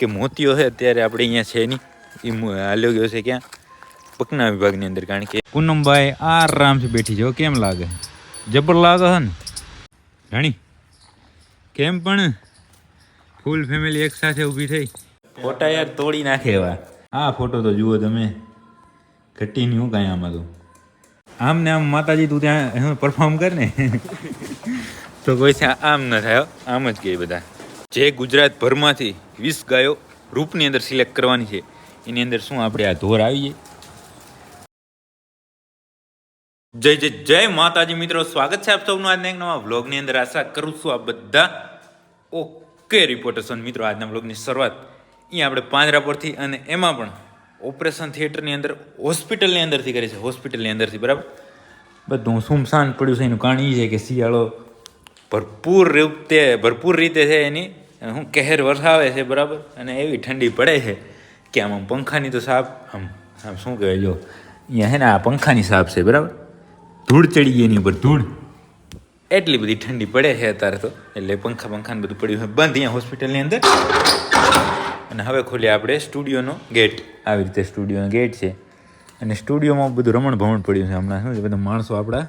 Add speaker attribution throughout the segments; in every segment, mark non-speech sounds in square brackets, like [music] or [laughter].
Speaker 1: કે મોતીઓ છે અત્યારે આપણે અહીંયા છે નહીં. એ હાલ્યો ગયો છે ક્યાં? પકના વિભાગની અંદર કારણ કે પૂનમભાઈ આરામથી બેઠી જો કેમ લાગે? જબર લાગે છે ને? રાણી કેમ પણ ફૂલ ફેમિલી એક સાથે ઊભી થઈ? ફોટા યાર તોડી નાખે એવા. આ ફોટો તો જુઓ તમે. ઘટી નહીં હું કાંઈ આમાં તો. આમ ને આમ માતાજી તું ત્યાં પરફોર્મ કર ને. [laughs] તો કોઈ આમ ન થાય આમ જ કહે બધા. જે ગુજરાતભરમાંથી વીસ ગાયો રૂપની અંદર સિલેક્ટ કરવાની છે. એની અંદર શું આપણે આ ધોર આવીએ જય જય જય માતાજી મિત્રો, સ્વાગત છે આપ સૌનું આજના એક નવા વ્લોગની અંદર. આશા કરું છું આ બધા ઓકે રિપોર્ટર્સ મિત્રો, આજના વ્લોગની શરૂઆત એ આપણે પાંજરા પરથી અને એમાં પણ ઓપરેશન થિયેટરની અંદર, હોસ્પિટલની અંદરથી કરી છે. હોસ્પિટલની અંદરથી, બરાબર? બધું સુમસાન પડ્યું છે. એનું કારણ એ છે કે શિયાળો ભરપૂર રીતે ભરપૂર રીતે છે એની શું કહેર વરસાવે છે, બરાબર? અને એવી ઠંડી પડે છે કે આમ આમ પંખાની તો સાપ, આમ આમ શું કહેવાય જો અહીંયા છે ને આ પંખાની સાપ છે, બરાબર? ધૂળ ચડી ગઈ એની ઉપર, ધૂળ. એટલી બધી ઠંડી પડે છે અત્યારે તો. એટલે પંખા, પંખાને બધું પડ્યું છે બંધ અહીંયા હોસ્પિટલની અંદર. અને હવે ખોલીએ આપણે સ્ટુડિયોનો ગેટ. આવી રીતે સ્ટુડિયોનો ગેટ છે. અને સ્ટુડિયોમાં બધું રમણ ભમણ પડ્યું છે. હમણાં શું છે, બધા માણસો આપણા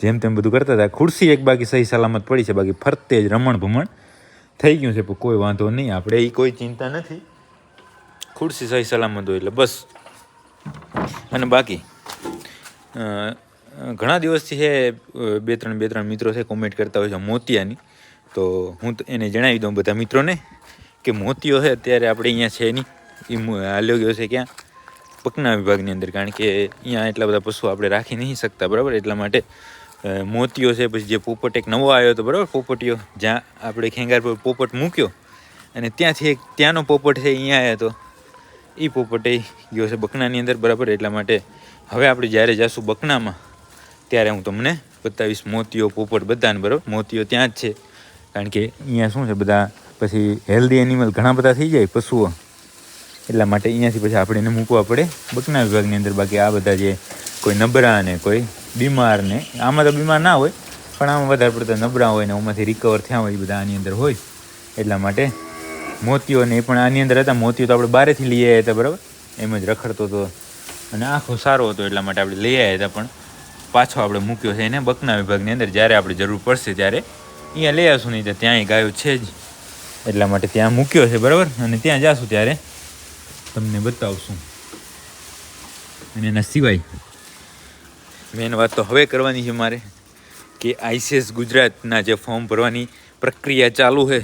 Speaker 1: જેમ તેમ બધું કરતા હતા. ખુરશી એક બાકી સહી સલામત પડી છે, બાકી ફરતે જ રમણ ભમણ. થઈ ગયું છે કોઈ વાંધો નહીં. આપણે એ કોઈ ચિંતા નથી. ખુરશી સહી સલામત હોય એટલે બસ. અને બાકી ઘણા દિવસથી છે બે ત્રણ બે ત્રણ મિત્રો છે કોમેન્ટ કરતા હોય છે, મોતિયાની. તો હું એને જણાવી દઉં બધા મિત્રોને કે મોતીઓ છે, અત્યારે આપણે અહીંયા છે નહીં. એ હાલ્યો ગયો છે ક્યાં? પકના વિભાગની અંદર. કારણ કે અહીંયા એટલા બધા પશુ આપણે રાખી નહીં શકતા, બરાબર? એટલા માટે મોતીઓ છે, પછી જે પોપટ એક નવો આવ્યો હતો, બરાબર? પોપટીઓ, જ્યાં આપણે ખેંગાર પર પોપટ મૂક્યો, અને ત્યાંથી એક ત્યાંનો પોપટ છે અહીંયા આવ્યો હતો. એ પોપટે ગયો છે બકનાની અંદર, બરાબર? એટલા માટે હવે આપણે જ્યારે જઈશું બકનામાં, ત્યારે હું તમને બતાવીશ મોતીઓ, પોપટ બધાને, બરાબર? મોતીઓ ત્યાં જ છે. કારણ કે અહીંયા શું છે, બધા પછી હેલ્ધી એનિમલ ઘણા બધા થઈ જાય, પશુઓ. એટલા માટે અહીંયાથી પછી આપણે એને મૂકવા પડે બકના વિભાગની અંદર. બાકી આ બધા જે કોઈ નબરા અને કોઈ બીમાર ને આમાં તો બીમાર ના હોય, પણ આમાં વધારે પડતા નબળા હોય ને આમાંથી રિકવર થયા હોય એ બધા આની અંદર હોય. એટલા માટે મોતીઓ ને એ પણ આની અંદર હતા. મોતીઓ તો આપણે બારેથી લઈ આવ્યા હતા, બરાબર? એમ જ રખડતો હતો. અને આંખો સારો હતો, એટલા માટે આપણે લઈ આવ્યા હતા, પણ પાછો આપણે મૂક્યો છે એને બકના વિભાગની અંદર. જ્યારે આપણે જરૂર પડશે ત્યારે અહીંયા લઈ આવશું, નહીં તો ત્યાંય ગાયો છે જ. એટલા માટે ત્યાં મૂક્યો છે, બરાબર? અને ત્યાં જાશું ત્યારે તમને બતાવશું. અને એના સિવાય મેન વાત તો હવે કરવાની છે મારે કે આઈસીએસ ગુજરાતના જે ફોર્મ ભરવાની પ્રક્રિયા ચાલુ છે,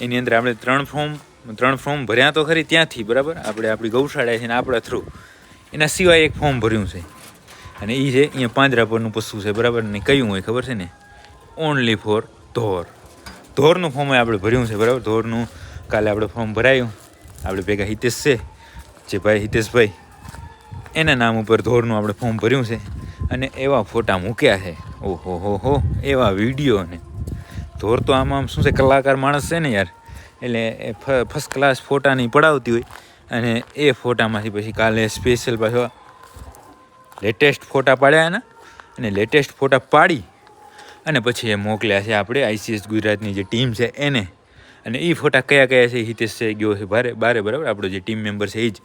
Speaker 1: એની અંદર આપણે ત્રણ ફોર્મ ત્રણ ફોર્મ ભર્યા તો ખરી ત્યાંથી, બરાબર? આપણે આપણી ગૌશાળા છે ને આપણા થ્રુ એના સિવાય એક ફોર્મ ભર્યું છે. અને એ છે, અહીંયા પાંજરા પરનું પશુ છે, બરાબર? ને કયું હોય ખબર છે ને? ઓનલી ફોર ધોર ધોરનું ફોર્મ આપણે ભર્યું છે, બરાબર? ધોરનું કાલે આપણે ફોર્મ ભરાયું. આપણે ભેગા હિતેશ છે, જે ભાઈ હિતેશભાઈ, એના નામ ઉપર ધોરનું આપણે ફોર્મ ભર્યું છે. અને એવા ફોટા મૂક્યા છે. ઓહો, હો હો, એવા વીડિયો ને. ધોર તો આમ આમ શું છે, કલાકાર માણસ છે ને યાર. એટલે એ ફર્સ્ટ ક્લાસ ફોટાની પડાવતી હોય અને એ ફોટામાંથી પછી કાલે સ્પેશિયલ પાછો લેટેસ્ટ ફોટા પાડ્યા એના. અને લેટેસ્ટ ફોટા પાડી અને પછી એ મોકલ્યા છે આપણે આઈસીએસ ગુજરાતની જે ટીમ છે એને. અને એ ફોટા કયા કયા છે, હિતેશ છે, ગયો છે, ભારે, બારે, બરાબર? આપણો જે ટીમ મેમ્બર છે એ જ.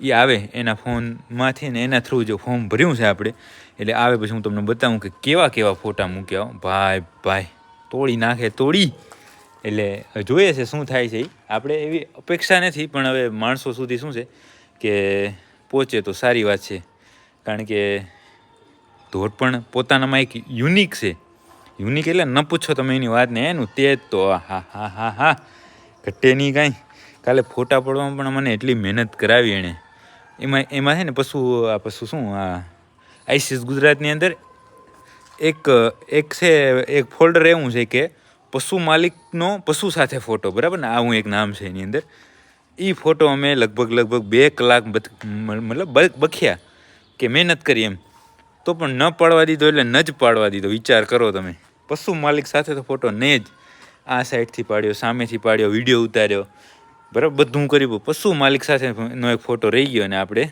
Speaker 1: એ આવે એના ફોનમાંથી ને એના થ્રુ જો ફોર્મ ભર્યું છે આપણે એટલે આવે પછી હું તમને બતાવું કે કેવા કેવા ફોટા મૂક્યા ભાઈ ભાઈ, તોડી નાખે, તોડી. એટલે જોઈએ છે શું થાય છે આપણે એવી અપેક્ષા નથી, પણ હવે માણસો સુધી શું છે કે પહોંચે તો સારી વાત છે. કારણ કે ધોર પણ પોતાનામાં એક યુનિક છે. યુનિક એટલે ન પૂછો તમે એની વાત ને એનું તે જ તો હા હા હા હા. ઘટે નહીં કાંઈ. કાલે ફોટા પડવામાં પણ મને એટલી મહેનત કરાવી એણે. એમાં એમાં છે ને પશુ, આ પશુ શું, આ આઈસીએસ ગુજરાતની અંદર એક એક છે, એક ફોલ્ડર એવું છે કે પશુ માલિકનો પશુ સાથે ફોટો બરાબર ને? આવું એક નામ છે એની અંદર. એ ફોટો અમે લગભગ લગભગ બે કલાક મતલબ બખ્યા કે મહેનત કરી એમ. તો પણ ન પાડવા દીધો એટલે ન જ પાડવા દીધો. વિચાર કરો તમે. પશુ માલિક સાથે તો ફોટો ને જ. આ સાઈડથી પાડ્યો, સામેથી પાડ્યો, વીડિયો ઉતાર્યો. બરાબર? બધું કર્યું પશુ માલિક સાથેનો એક ફોટો રહી ગયો અને આપણે.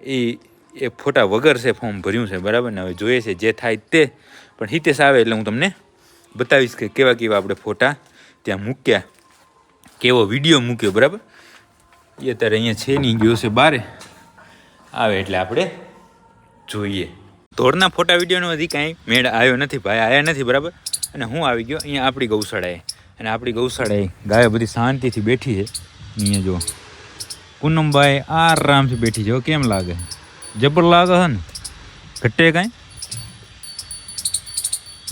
Speaker 1: એ એ ફોટા વગર છે ફોર્મ ભર્યું છે, બરાબર ને? હવે જોઈએ છે જે થાય તે. પણ હિતેશ આવે એટલે હું તમને બતાવીશ કે કેવા કેવા આપણે ફોટા ત્યાં મૂક્યા. કેવો વીડિયો મૂક્યો, બરાબર? એ અત્યારે અહીંયા છે નહીં, ગયો છે બારે. આવે એટલે આપણે જોઈએ. ધોળના ફોટા વિડીયોનો હજી કાંઈ મેળ આવ્યો નથી, ભાઈ, આવ્યા નથી, બરાબર? અને હું આવી ગયો, અહીંયા આપણી ગૌશાળાએ. અને આપણી ગૌશાળાએ ગાયો બધી શાંતિથી બેઠી છે. અહીંયા જો પૂનમભાઈ આરામથી બેઠી છે કેમ લાગે? જબર લાગે છે ને ઘટે કાંઈ?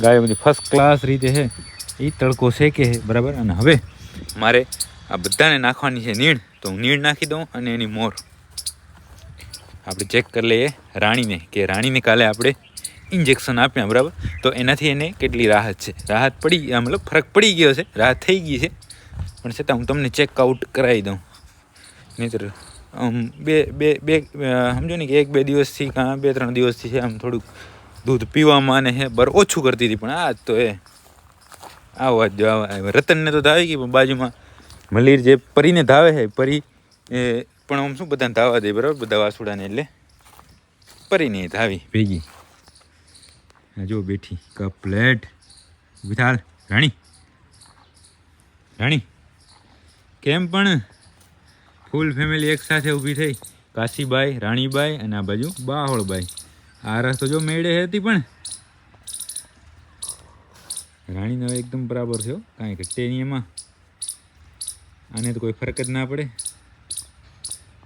Speaker 1: ગાયો બધી ફર્સ્ટ ક્લાસ રીતે છે એ તડકો છે બરાબર? અને હવે મારે આ બધાને નાખવાની છે નીણ. તો હું નીણ નાખી દઉં અને એની મોર. આપણે ચેક કરી લઈએ રાણીને, કે રાણીને કાલે આપણે ઇન્જેક્શન આપ્યા, બરાબર? તો એનાથી એને કેટલી રાહત છે? રાહત પડી મતલબ ફરક પડી ગયો છે, રાહત થઈ ગઈ છે. પણ છતાં હું તમને ચેક આઉટ કરાવી દઉં. આમ બે બે બે સમજો ને કે એક, બે દિવસથી કાં બે, ત્રણ દિવસથી છે આમ થોડુંક દૂધ પીવામાં અને હે બર ઓછું કરતી હતી, પણ આ જ તો એ આવો જ જો રતનને તો ધાવી ગઈ પણ બાજુમાં મલીર જે પરીને ધાવે છે પરી, એ પણ આમ શું બધાને ધાવા દે, બરાબર? બધા વાસુડાને એટલે પરીને ધાવી. ભેગી. આ જો બેઠી, કપ પ્લેટ. ઊભી રાણી. રાણી, કેમ પણ ફૂલ ફેમિલી એક સાથે ઊભી થઈ. કાશીબાઈ, રાણીબાઈ અને આ બાજુ બાહોળબાઈ. આ રસ તો જો મેળે હતી પણ. રાણીનો હવે એકદમ બરાબર થયો. કાંઈ ઘટે નહીં એમાં. આને તો કોઈ ફરક જ ના પડે.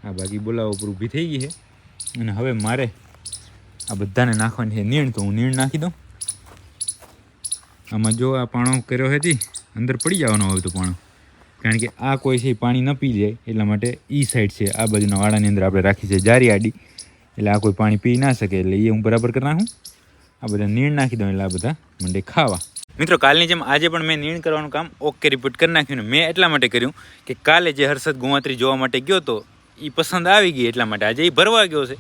Speaker 1: આ બાકી બોલાવો ઉપર ઊભી થઈ ગઈ છે. અને હવે મારે આ બધાને નાખવાની છે નીણ, તો હું નીણ નાખી દઉં. આમાં જો આ પાણો કર્યો હતી, અંદર પડી જવાનો હોય તો પાણો. કારણ કે આ કોઈ છે પાણી ન પી જાય એટલા માટે ઈ સાઈડ છે. આ બાજુના વાડાની અંદર આપણે રાખી છે જારી આડી એટલે આ કોઈ પાણી પી ના શકે, એટલે એ હું બરાબર કરી નાખું. આ બધા નીણ નાખી દઉં, એટલે આ બધા મંડે ખાવા. મિત્રો, કાલની જેમ આજે પણ મેં નીણ કરવાનું કામ ઓકે રિપીટ કરી નાખ્યું ને મેં એટલા માટે કર્યું કે કાલે જે હર્ષદ ગુવાત્રી જોવા માટે ગયો તો એ પસંદ આવી ગઈ, એટલા માટે આજે એ ભરવા ગયો છે.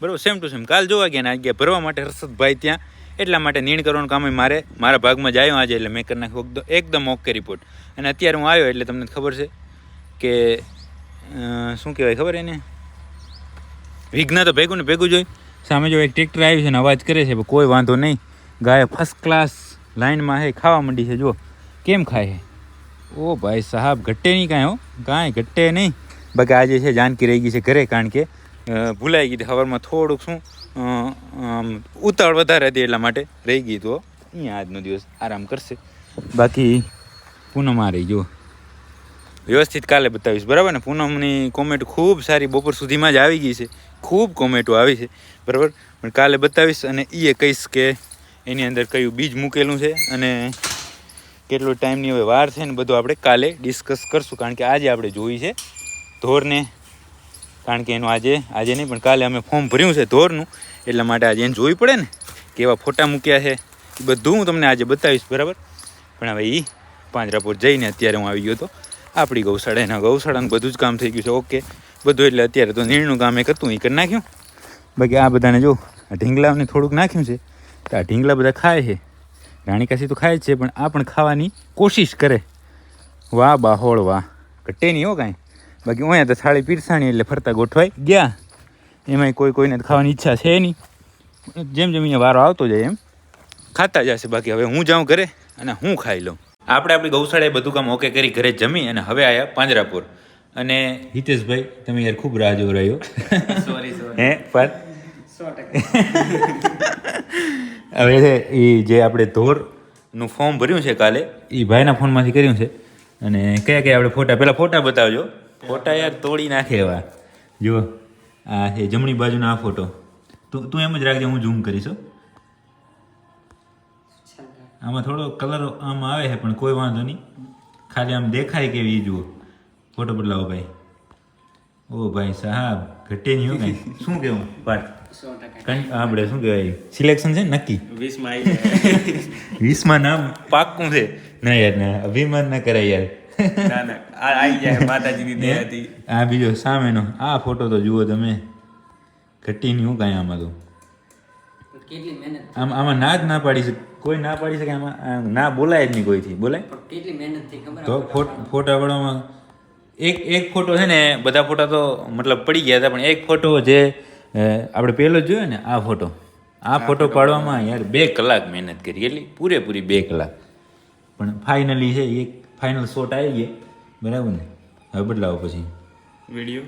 Speaker 1: બરાબર સેમ ટુ સેમ કાલ જોવા ગયા ને આજે ભરવા માટે હર્ષદભાઈ ત્યાં. એટલા માટે નીણ કરવાનું કામ મારે, મારા ભાગમાં જ આવ્યો આજે, એટલે મેં કરી નાખ્યું એકદમ ઓકે રિપોર્ટ અને અત્યારે હું આવ્યો એટલે તમને ખબર છે કે શું કહેવાય ખબર એને? વિઘ્ન તો ભેગું ને ભેગું જોઈ સામે જો એક ટ્રેક્ટર આવ્યું છે ને અવાજ કરે છે, કોઈ વાંધો નહીં ગાય ફર્સ્ટ ક્લાસ લાઈનમાં હે, ખાવા માંડી છે જો કેમ ખાય છે ઓ ભાઈ સાહેબ, ઘટે નહીં કાંઈ હો, કાંઈ ઘટે નહીં. બાકી આજે છે, જાનકી રહી ગઈ છે ઘરે કારણ કે ભૂલાઈ ગઈ હતી ખબરમાં થોડુંક શું ઉતાવળ વધારે હતી એટલા માટે રહી ગઈ તો અહીંયા આજનો દિવસ આરામ કરશે. બાકી પૂનમ આ રહી જો વ્યવસ્થિત કાલે બતાવીશ, બરાબર ને? પૂનમની કોમેન્ટ ખૂબ સારી, બપોર સુધીમાં જ આવી ગઈ છે. ખૂબ કોમેન્ટો આવી છે, બરાબર? પણ કાલે બતાવીશ અને એ કહીશ કે એની અંદર કયું બીજ મૂકેલું છે અને કેટલો ટાઈમની હવે વાર છે ને બધું આપણે કાલે ડિસ્કસ કરશું. કારણ કે આજે આપણે જોઈ છે ધોરને. કારણ કે એનું આજે આજે નહીં, પણ કાલે અમે ફોર્મ ભર્યું છે ધોરનું. એટલા માટે આજે એને જોવી પડે ને, કેવા ફોટા મૂક્યા છે. એ બધું હું તમને આજે બતાવીશ, બરાબર? પણ હવે એ પાંજરાપોર જઈને અત્યારે હું આવી ગયો હતો આપણી ગૌશાળા, એના ગૌશાળાનું બધું જ કામ થઈ ગયું છે. ઓકે, બધું એટલે અત્યારે તો નીણનું કામ એક હતું, એ કરી નાખ્યું. બાકી આ બધાને જો, આ ઢીંગલાને થોડુંક નાખ્યું છે. તો આ ઢીંગલા બધા ખાય છે. રાણીકાસી તો ખાય જ છે, પણ આ પણ ખાવાની કોશિશ કરે. વાહ, બાહોળ, વાહ. કટે નહીં હો કાંઈ. બાકી અહીંયા તો થાળી પીરસાણી એટલે ફરતા ગોઠવાઈ ગયા. એમાંય કોઈ કોઈને ખાવાની ઈચ્છા છે નહીં. જેમ જેમ અહીંયા વારો આવતો જાય એમ. ખાતા જશે બાકી હવે હું જાઉં ઘરે અને હું ખાઈ લઉં. આપણે આપણી ગૌશાળાએ બધું કામ ઓકે કરી ઘરે જમી અને હવે આવ્યા પાંજરાપુર. અને હિતેશભાઈ તમે યાર ખૂબ રાહ જોઈ રહ્યો.
Speaker 2: સોરી સોરી
Speaker 1: હે
Speaker 2: પણ?
Speaker 1: હવે એ જે આપણે ધોરનું ફોર્મ ભર્યું છે કાલે એ ભાઈના ફોનમાંથી કર્યું છે. અને કયા કયા આપણે ફોટા? પહેલાં ફોટા બતાવજો. ફોટા યાર તોડી નાખે એવા. જુઓ આ છે જમણી બાજુનો આ ફોટો. તું તું એમ જ રાખજે હું ઝૂમ કરીશ. આમાં થોડો કલર આમ આવે છે પણ કોઈ વાંધો નહીં. ખાલી આમ દેખાય કેવી એ જુઓ. ફોટો બદલાવો ભાઈ. ઓ ભાઈ સાહેબ ઘટે નહીં [laughs] કાંઈ. શું કેવું પાઠ આપણે શું કહેવાય? સિલેક્શન છે નક્કી?
Speaker 2: વીસમાં આવી જાય [laughs]
Speaker 1: વીસમાં નામ પાક્કું છે. ના યાર ના અભિમાન ના કરાય યાર. [laughs]
Speaker 2: ના ના આ આવી જાય માતાજીની દયાથી.
Speaker 1: આ બીજો સામેનો. આ ફોટો તો જુઓ તમે. ઘટી નહીં હું કાંઈ આમાં તો.
Speaker 3: કેટલી મહેનત
Speaker 1: આમ આમાં ના જ ના પાડી શકે કોઈ ના પાડી શકે આમાં ના બોલાય જ નહીં કોઈથી. બોલાય?
Speaker 3: કેટલી મહેનતથી ખબર
Speaker 1: તો ફોટા પાડવામાં એક એક ફોટો છે ને બધા ફોટા તો મતલબ પડી ગયા હતા પણ એક ફોટો જે આપણે પહેલો જોયો ને આ ફોટો. આ ફોટો પાડવામાં યાર બે કલાક મહેનત કરી એટલી પૂરેપૂરી બે કલાક. પણ ફાઇનલી છે એક ફાઇનલ શોટ આવી ગયો બરાબર ને? હવે બદલાવો પછી.
Speaker 2: વીડિયો?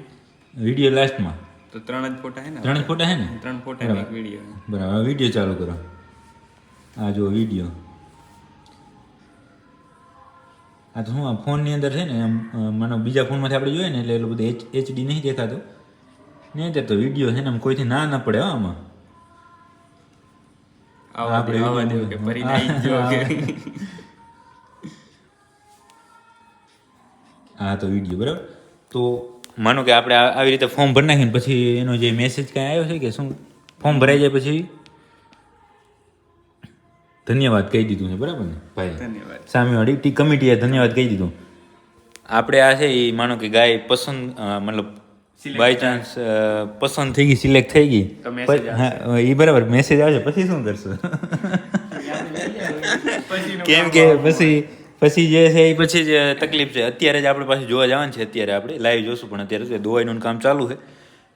Speaker 1: વીડિયો લાસ્ટમાં.
Speaker 2: તો ત્રણ જ ફોટા હે ને
Speaker 1: ત્રણ જ ફોટા હે ને?
Speaker 2: ત્રણ ફોટા એક વીડિયો
Speaker 1: બરાબર વીડિયો ચાલુ કરો. આ જો વીડિયો આ તો શું આ ફોનની અંદર છે ને એમ મને બીજા ફોનમાંથી આપણે જોઈએ ને એટલે એટલું બધું એચ એચડી નહીં દેખાતો. અત્યારે તો વીડિયો છે ને આમ કોઈથી ના ના પડે હો આમાં. હા. તો વીડિયો બરાબર. તો માનો કે આપણે આવી રીતે ફોર્મ ભરી નાખીને પછી એનો જે મેસેજ કાંઈ આવ્યો છે કે શું? ફોર્મ ભરાઈ જાય પછી? ધન્યવાદ કહી દીધું છે બરાબર ને? ભાઈ
Speaker 2: ધન્યવાદ.
Speaker 1: સામેવાળી ટી કમિટીએ ધન્યવાદ કહી દીધું. આપણે આ છે એ માનો કે ગાય પસંદ મતલબ બાય ચાન્સ પસંદ થઈ ગઈ સિલેક્ટ થઈ ગઈ. એ બરાબર મેસેજ આવશે પછી શું કરશો? [laughs] કેમ કે પછી પછી જે છે એ પછી જે તકલીફ છે અત્યારે જ આપણે પાસે જોવા જવાનું છે અત્યારે આપણે લાઈવ જોશું પણ અત્યારે દવાઈનું કામ ચાલુ છે.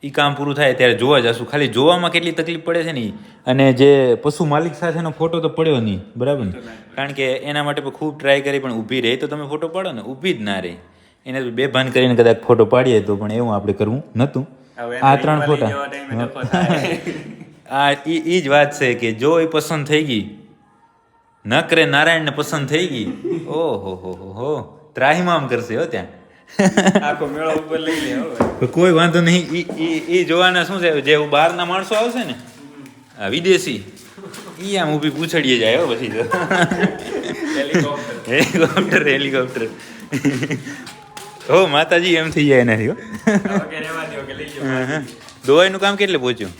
Speaker 1: એ કામ પૂરું થાય ત્યારે જોવા જશું. ખાલી જોવામાં કેટલી તકલીફ પડે છે ને અને જે પશુ માલિક સાથેનો ફોટો તો પડ્યો નહીં બરાબર ને? કારણ કે એના માટે પણ ખૂબ ટ્રાય કરી પણ ઊભી રહી તો તમે ફોટો પાડો ને ઊભી જ ના રહી. એને બે ભાન કરીને કદાચ ફોટો પાડીએ તો પણ એવું આપણે કરવું નહોતું. આ ત્રણ ફોટા. [laughs] આ એ ઈ જ વાત છે કે જો એ પસંદ થઈ ગઈ નકરે નારાયણને પસંદ થઈ ગઈ ઓહો હો હો હો. ત્રાહિમામ કરશે હો ત્યાં.
Speaker 2: આખો મેળો ઉપર લઈ લે હવે
Speaker 1: કોઈ વાંધો નહીં ઈ ઈ ઈ જોવાના શું છે? જે બહારના માણસો આવશે ને આ વિદેશી ઈ આમ ઊભી પૂછડીએ જાય હો પછી તો.
Speaker 2: હેલિકોપ્ટર.
Speaker 1: હેલિકોપ્ટર હો માતાજી એમ થઈ જાય એનાથી રહ્યો. દવાઈનું કામ કેટલે પહોંચ્યું?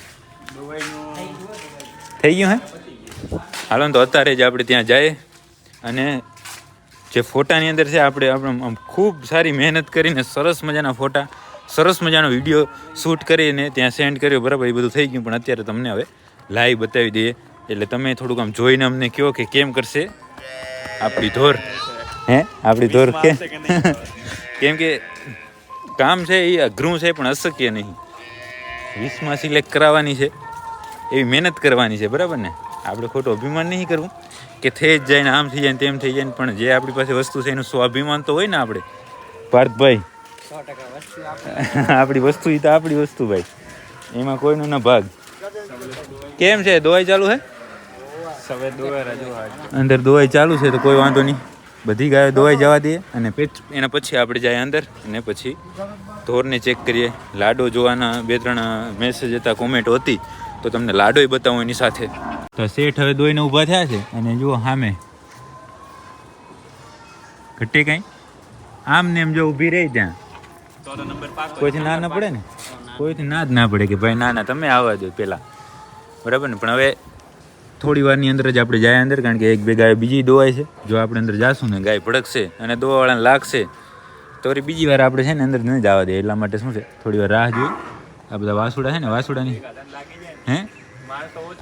Speaker 1: થઈ ગયું હે? હાલો તો અત્યારે જ આપણે ત્યાં જાય અને જે ફોટાની અંદર છે આપણે આપણે આમ ખૂબ સારી મહેનત કરીને સરસ મજાના ફોટા સરસ મજાનો વીડિયો શૂટ કરીને ત્યાં સેન્ડ કર્યો. બરાબર એ બધું થઈ ગયું. પણ અત્યારે તમને હવે લાઈવ બતાવી દઈએ. એટલે તમે થોડુંક આમ જોઈને અમને કહો કે કેમ કરશે આપણી ધોર. હે? આપણી ધોર કે? [laughs] કેમ કે કામ છે એ અઘરું છે પણ અશક્ય નહીં. વીસમાં સિલેક્ટ કરાવવાની છે. એવી મહેનત કરવાની છે. બરાબર ને? આપણે ખોટું અભિમાન નહીં કરવું. કે થઈ જ જાય ને આમ થઈ જાય ને તેમ થઈ જાય ને, પણ જે આપણી પાસે વસ્તુ છે એનું સ્વાભિમાન તો હોય ને આપણે.
Speaker 3: વસ્તુ આપણે
Speaker 1: વસ્તુ એ તો આપણી વસ્તુ ભાઈ. એમાં કોઈનો ના ભાગ. કેમ છે? દવાઈ ચાલુ છે અંદર દવાઈ ચાલુ છે તો કોઈ વાંધો નહીં. બધી ગાયો દવાઈ જવા દઈએ અને એના પછી આપણે જાય અંદર અને પછી ઢોરને ચેક કરીએ. લાડો જોવાના બે ત્રણ મેસેજ હતા કોમેન્ટ હતી. તો તમને લાડોય બતાવું એની સાથે. તો શેઠ હવે દોઈને ઊભા થયા છે અને જુઓ સામે. ઘટે કાંઈ? આમ ને એમ જો ઊભી રહી ત્યાં. કોઈથી ના ના પડે ને? કોઈથી ના જ ના પડે કે ભાઈ ના ના, તમે આવવા દો પહેલાં બરાબર ને? પણ હવે થોડી વારની અંદર જ આપણે જાય અંદર, કારણ કે એક બે ગાય બીજી દોવાય છે. જો આપણે અંદર જાશું ને, ગાય ભડકશે અને દોવાવાળાને લાગશે, તો બીજી વાર આપણે છે ને અંદર નહીં જવા દે. એટલા માટે શું છે? થોડી વાર રાહ જોઈ. આ બધા વાસુડા છે ને, વાસુડાની હે?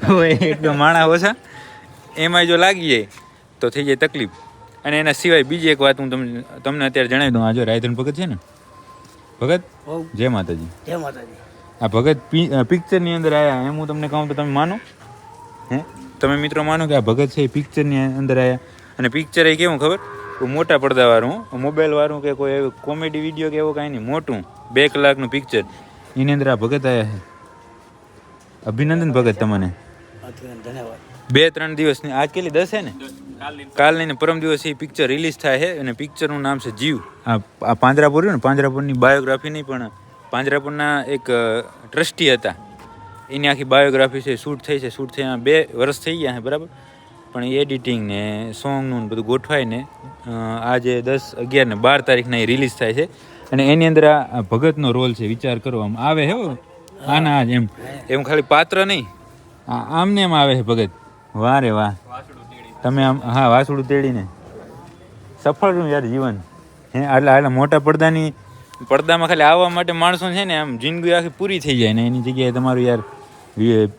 Speaker 1: હોય એક માણા ઓછા એમાં જો લાગી જાય તો થઈ જાય તકલીફ. અને એના સિવાય બીજી એક વાત હું તમને તમને અત્યારે જણાવી દઉં. આ જો રાયધન ભગત છે ને? ભગત? જય માતાજી.
Speaker 3: જય માતાજી.
Speaker 1: આ ભગત પિક્ચરની અંદર આવ્યા એમ હું તમને કહું તો તમે માનો. હે? તમે મિત્રો માનો કે આ ભગત છે એ પિક્ચરની અંદર આવ્યા અને પિક્ચર એ કેવું ખબર? મોટા પડદાવાળું મોબાઈલ વાળું કે કોઈ એવું કોમેડી વીડિયો કે એવું કાંઈ નહીં. મોટું. બે કલાકનું પિક્ચર. એની અંદર આ ભગત આવ્યા છે. અભિનંદન ભગત તમને. બે, ત્રણ દિવસની આજ કેટલી દસ છે ને?
Speaker 2: કાલની
Speaker 1: ને પરમ દિવસ એ પિક્ચર રિલીઝ થાય છે અને પિક્ચરનું નામ છે જીવ. આ પાંજરાપુર ને, પાંજરાપુરની બાયોગ્રાફી નહીં, પણ પાંજરાપુરના એક ટ્રસ્ટી હતા. એની આખી બાયોગ્રાફી છે, શૂટ થઈ છે, શૂટ થયા બે વર્ષ થઈ ગયા છે બરાબર? પણ એ એડિટિંગ ને સોંગનું બધું ગોઠવાઈને આજે દસ અગિયાર ને બાર તારીખના એ રિલીઝ થાય છે. અને એની અંદર આ ભગતનો રોલ છે, વિચાર કરો આમ આવે હે. હો. ના આજ એમ. એમ ખાલી પાત્ર નહીં? આ આમને એમ આવે છે ભગત. વાહ રે વાહ. તમે આમ હા વાસુડું તેડીને. સફળ રહ્યું યાર જીવન. હે એટલે આટલા મોટા પડદાની પડદામાં ખાલી આવવા માટે માણસો છે ને આમ જિંદગી આખી પૂરી થઈ જાય ને એની જગ્યાએ તમારું યાર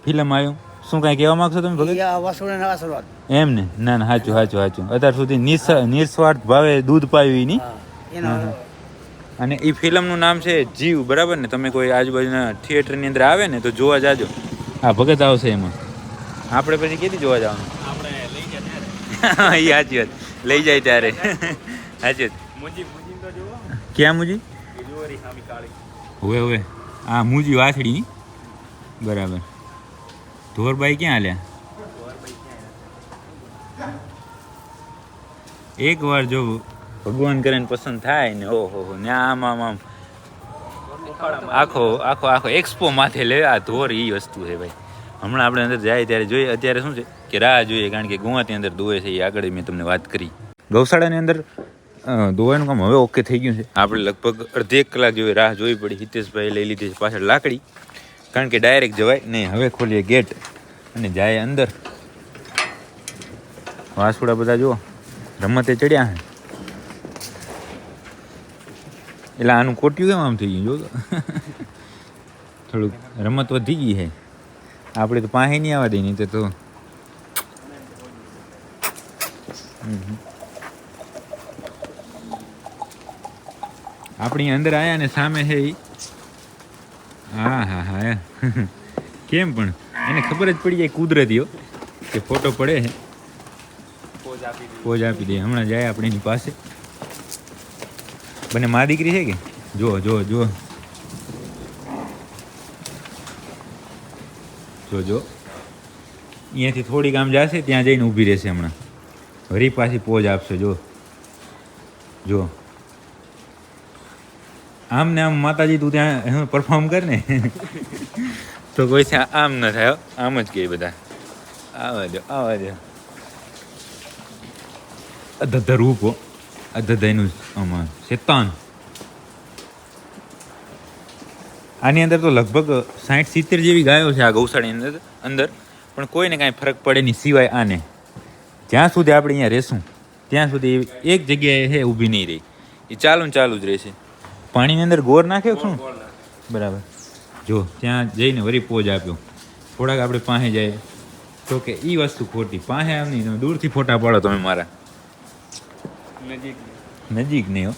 Speaker 1: ફિલ્મ આવ્યું. શું કાંઈ કહેવા માંગશો તમે ભગત? એમ ને? ના ના સાચું સાચું સાચું. અત્યાર સુધી નિસ નિસ્વાર્થ ભાવે દૂધ પાયું નહીં
Speaker 3: એનો
Speaker 1: અને એ ફિલ્મનું નામ છે જીવ બરાબર ને? તમે કોઈ આજુબાજુના થિયેટરની અંદર આવે ને તો જોવા જાજો. હા ભગત આવશે એમાં. આપણે પછી કેથી જોવા જવાનું?
Speaker 2: આપણે લઈ જાય
Speaker 1: એ સાચી વાત. લઈ જાય ત્યારે. સાચી વાત.
Speaker 2: મુજી મુજી તો જુઓ.
Speaker 1: ક્યાં મુજી? હવે હવે. આ મૂજી વાછડી. બરાબર. ધોરબાઈ ક્યાં હાલ્યા? એક વાર જો ભગવાન કરીને પસંદ થાય ને, ઓહો હો ને આમ આમ આમ. આખો આખો આખો એક્સપો માથે લે, આ ધોર એ વસ્તુ છે ભાઈ. હમણાં આપણે અંદર જાય ત્યારે જોઈએ, અત્યારે શું છે? કે રાહ જોઈએ, કારણ કે ગુવાથી અંદર દોવે છે, એ આગળ મેં તમને વાત કરી. ગૌશાળાની અંદર દોવાનું કામ હવે ઓકે થઈ ગયું છે. આપણે લગભગ અડધી એક કલાક જોઈએ રાહ જોવી પડી. હિતેશભાઈ લઈ લીધી છે પાછળ લાકડી. કારણ કે ડાયરેક્ટ જવાય નહીં, હવે ખોલીએ ગેટ અને જાય અંદર. વાસુડા બધા જુઓ, રમતે ચડ્યા હે. એટલે આનું કોટ્યું કેમ આમ થઈ ગયું? જો થોડુંક રમત વધી ગઈ છે. આપણે તો પાસે નહીં આવવા દે નહીં તો. આપણી અંદર આયા ને સામે છે એ હા હા હા કેમ પણ? એને ખબર જ પડી જાય કુદરતીઓ કે ફોટો પડે છે. પોજ આપી દે હમણાં જાય આપણે એની પાસે. બંને મા દીકરી છે કે? જો જો જો જો જો અહીંયાથી થોડીક આમ જશે ત્યાં જઈને ઊભી રહેશે હમણાં. વરી પાછી પોજ આપશે જો જો આમ ને આમ માતાજી તું ત્યાં પરફોર્મ કર ને. [laughs] તો કોઈ છે આમ ન થાય હો. આમ જ કહે બધા. આવા દો આવા દો. અધધ રૂપ હો અધધ એનું આમાં શેતાન આની અંદર તો લગભગ સાઠ સિત્તેર જેવી ગાયો છે આ ગૌશાળાની અંદર અંદર. પણ કોઈને કાંઈ ફરક પડે નહીં સિવાય આને. જ્યાં સુધી આપણે અહીંયા રહેશું ત્યાં સુધી એક જગ્યાએ હે ઊભી નહીં રહી. એ ચાલુ ને ચાલુ જ રહેશે. પાણીની અંદર ગોર નાખ્યો શું બરાબર. જો ત્યાં જઈને વરી પોજ આપ્યો. થોડાક આપણે પાસે જાય. તો કે એ વસ્તુ ખોટી. પાસે આમ નહીં તમે દૂરથી ફોટા પાડો તમે મારા.
Speaker 2: નજીક.
Speaker 1: નજીક નહીં હો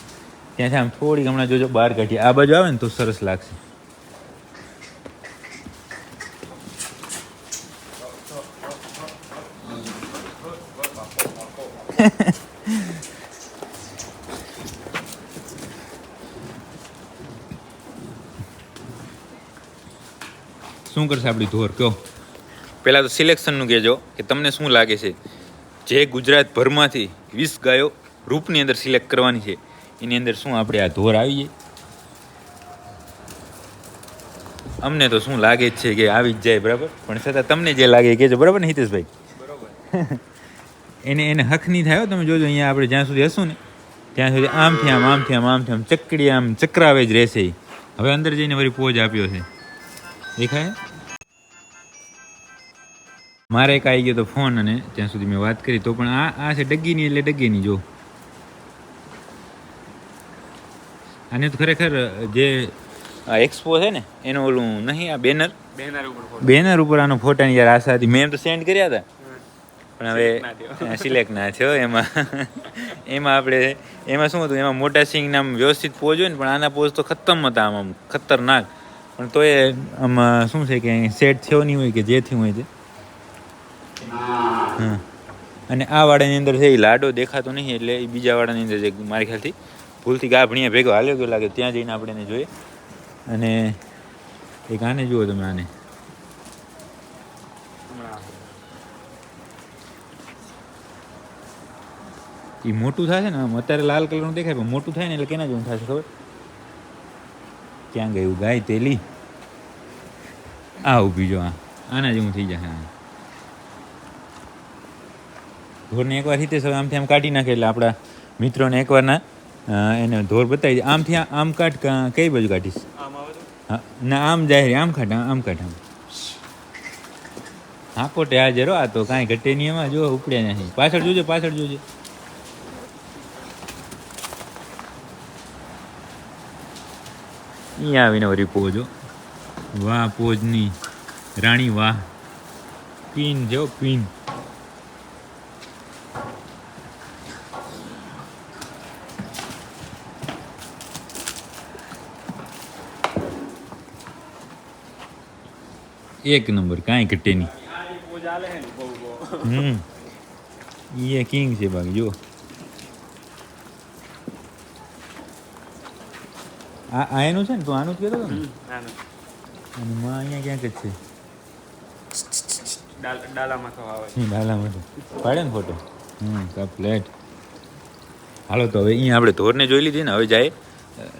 Speaker 1: ત્યાંથી આમ થોડીક હમણાં જોજો બહાર કાઢીએ આ બાજુ આવે ને તો સરસ લાગશે. [laughs] શું કરશે આપણી ધોર? કયો પહેલાં તો સિલેક્શનનું કહેજો કે તમને શું લાગે છે? જે ગુજરાતભરમાંથી વીસ ગાયો રૂપની અંદર સિલેક્ટ કરવાની છે. એની અંદર શું આપણે આ ધોર આવીએ અમને તો શું લાગે જ છે કે આવી જ જાય બરાબર? પણ છતાં તમને જે લાગે એ કહેજો બરાબર ને હિતેશભાઈ?
Speaker 2: બરોબર.
Speaker 1: એને એને હક નહીં થાય તમે જોજો અહીંયા આપણે જ્યાં સુધી હશું ને ત્યાં સુધી આમથી આમ આમથી આમ આમથી આમ ચકડી આમ ચક્રાવે જ રહેશે હવે અંદર જઈને વળી પોજ આપ્યો છે. દેખાય? મારે એક આવી ગયો તો ફોન અને ત્યાં સુધી મેં વાત કરી. તો પણ આ આ છે ડગ્ગીની એટલે ડગ્ગીની જો. આને તો ખરેખર જે આ એક્સપો છે ને એનું ઓલું નહીં આ બેનર
Speaker 2: બેનર ઉપર
Speaker 1: બેનર ઉપર આનો ફોટાની યાર આશા હતી મેં તો સેન્ડ કર્યા હતા. પણ. હવે સિલેક્ટ ના થયો. એમાં એમાં આપણે એમાં શું હતું એમાં મોટા સિંગ નામ વ્યવસ્થિત પોઝ હોય ને પણ આના પોઝ તો ખતમ હતા આમ ખતરનાક. પણ તોય આમાં શું છે કે સેટ થયો નહીં હોય કે જે થયું હોય તે. હા. અને આ વાડાની અંદર છે એ લાડો દેખાતો નહીં એટલે એ બીજા વાડાની અંદર જે મારી ખ્યાલથી. ભૂલથી ગાભણીયા ભેગો હાલ્યો ગયો, લાગે ત્યાં જઈને આપણે એને જોઈએ. અને એક આને જુઓ તમે આને. એ મોટું થશે ને અત્યારે લાલ કલરનું દેખાય, પણ મોટું થાય ને એટલે કેના જેવું થશે ખબર? ક્યાં ગયું? ગાય તેલી. આ ઊભી જો આ. આના જેવું થઈ જશે આ. ધોરને એકવાર હિતેશ હવે આમથી આમ કાઢી નાખે એટલે આપણા મિત્રોને એકવારના એને ધોર બતાવી આમથી આમ કાઢ કઈ બાજુ કાઢીશ? હા ના આમ જાહેર આમ કાઢ આમ કાઢ આમ. હા કોટે હાજર આ તો કાંઈ ઘટે નહીં એમાં. જો ઉપડ્યા નથી પાછળ જોજો પાછળ જોજો. અહીંયા આવીને વરી પોજો. વાહ પોજની. રાણી વાહ. પીન જો પીન. એક નંબર કાંઈ ઘટે નહીં
Speaker 2: પોઝ આલે હે ને બહુ બહુ
Speaker 1: હમ એ કિંગ છે બાકી જો આ આ એનું છે ને તું આનું જ કહેતો હતો ને અને માં અહીંયા ક્યાંક જ છે
Speaker 2: ડાલામાં તો આવે
Speaker 1: ડાલામાં છે પાડે ને ફોટો હમ કપલેટ હાલો તો હવે અહીંયા આપણે ધોરને જોઈ લીધી ને હવે જાય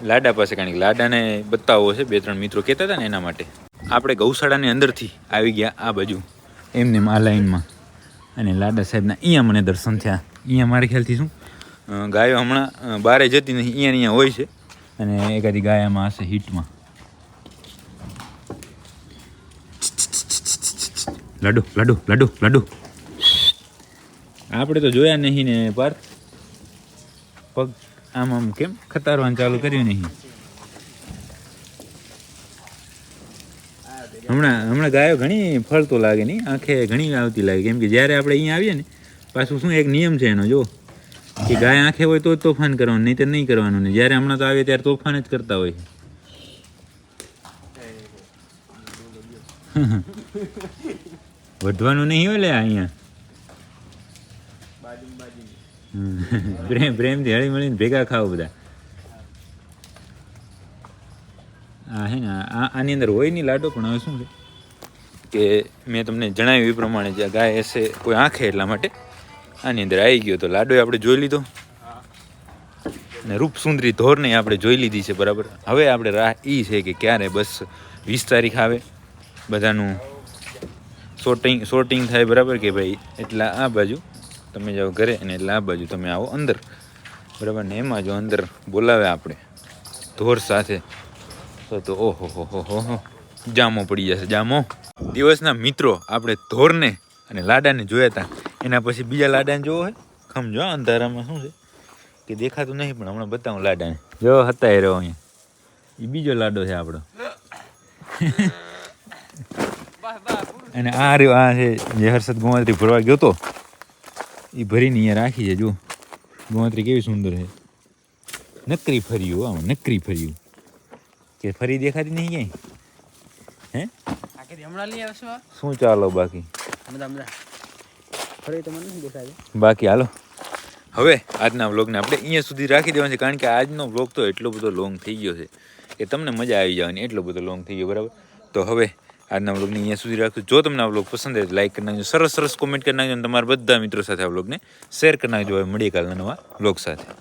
Speaker 1: લાડા પાસે કારણ કે લાડાને બતાવવો છે બે ત્રણ મિત્રો કહેતા હતા ને એના માટે. આપણે ગૌશાળાની અંદરથી આવી ગયા આ બાજુ, એમને આ લાઈનમાં. અને લાડા સાહેબના અહીંયા મને દર્શન થયા. અહીંયા મારા ખ્યાલથી શું? ગાયો હમણાં બારે જતી નહીં અહીંયા અહીંયા હોય છે. અને એકાદી ગાયામાં હશે હીટમાં. લાડુ લાડુ લાડુ લાડુ. આપણે તો જોયા નહીં ને, પાર્થ. પગ આમ આમ કેમ ખતારવાનું ચાલુ કર્યું નહીં? હમણાં હમણાં ગાયો ઘણી ફરતો લાગે નહીં આંખે ઘણી આવતી લાગે. કેમ કે જ્યારે આપણે અહીંયા આવીએ ને પાછું શું એક નિયમ છે એનો જો. કે ગાય આંખે હોય તો જ તોફાન કરવાનું નહીં તો નહીં કરવાનું ને. જ્યારે હમણાં તો આવે ત્યારે તોફાન જ કરતા હોય. વધવાનું નહીં હોય લે અહીંયા. પ્રેમ પ્રેમથી હળી મળીને ભેગા ખાવ બધા. આ હે ને આની અંદર હોય નહીં લાડો, પણ હવે શું છે? કે મેં તમને જણાવ્યું એ પ્રમાણે જે ગાય હશે, કોઈ આંખે એટલા માટે. આની અંદર આવી ગયો તો લાડો આપણે જોઈ લીધો. ને રૂપસુંદરી ધોરને આપણે જોઈ લીધી છે, બરાબર? હવે આપણે રાહ એ છે કે ક્યારે બસ વીસ તારીખ આવે. બધાનું શોર્ટિંગ શોર્ટિંગ થાય, બરાબર? કે ભાઈ, એટલા આ બાજુ તમે જાઓ ઘરે અને એટલા આ બાજુ તમે આવો અંદર. બરાબર? ને એમાં જો અંદર બોલાવે આપણે. ધોર સાથે. તો તો ઓહો હો હો જામો પડી જશે જામો. દિવસના મિત્રો આપણે ધોરને અને લાડાને જોયા હતા એના પછી બીજા લાડાને જોવો હોય? ખમજો હા, અંધારામાં શું છે? કે દેખાતું નહીં પણ હમણાં બતાવું લાડાને. જો હતા એ રહ્યો અહીંયા. એ બીજો લાડો છે આપણો. અને આ રહ્યો આ છે જે હર્ષદ ગોમાત્રી ભરવા ગયો તો. એ ભરીને અહીંયા રાખી છે જો ગોમાત્રી કેવી સુંદર છે. નકરી ફર્યું આમ નકરી ફર્યું. કે ફરી દેખાતી નહીં ક્યાંય? હે? શું ચાલો બાકી? બાકી હાલો. હવે આજના વ્લોગને આપણે અહીંયા સુધી રાખી દેવાનું છે કારણ કે આજનો વ્લોગ તો એટલો બધો લોંગ થઈ ગયો છે કે તમને મજા આવી જવાની એટલો બધો લોંગ થઈ ગયો બરાબર? તો હવે આજના વ્લોગને અહીંયા સુધી રાખશું જો તમને આ વ્લોગ પસંદ આવે તો લાઈક કરી નાખજો સરસ સરસ કોમેન્ટ કરી નાખજો અને તમારા બધા મિત્રો સાથે આ વ્લોગને શેર કરી નાખજો. હવે મળીએ કાલના નવા વ્લોગ સાથે.